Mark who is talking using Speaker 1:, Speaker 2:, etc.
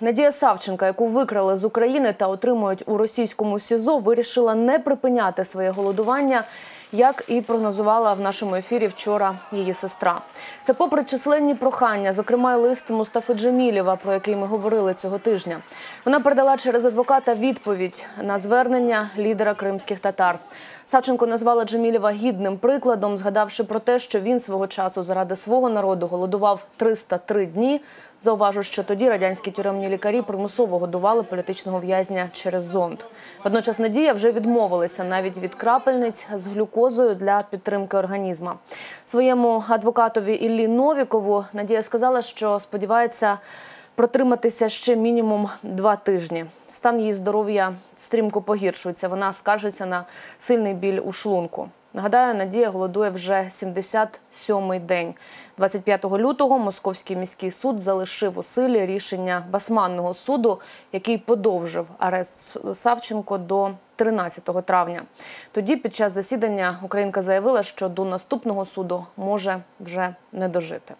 Speaker 1: Надія Савченка, яку викрали з України та отримують у російському СІЗО, вирішила не припиняти своє голодування. Як і прогнозувала в нашому ефірі вчора її сестра, це попри численні прохання, зокрема й лист Мустафи Джемілєва, про який ми говорили цього тижня. Вона передала через адвоката відповідь на звернення лідера кримських татар. Савченко назвала Джемілєва гідним прикладом, згадавши про те, що він свого часу заради свого народу голодував 303 дні. Зауважу, що тоді радянські тюремні лікарі примусово годували політичного в'язня через зонд. Водночас Надія вже відмовилася навіть від крапельниць з глюкозою для підтримки організма. Своєму адвокатові Іллі Новікову Надія сказала, що сподівається протриматися ще мінімум два тижні. Стан її здоров'я стрімко погіршується. Вона скаржиться на сильний біль у шлунку. Нагадаю, Надія голодує вже 77-й день. 25 лютого Московський міський суд залишив у силі рішення Басманного суду, який подовжив арест Савченко до 13 травня. Тоді, під час засідання, Українка заявила, що до наступного суду може вже не дожити.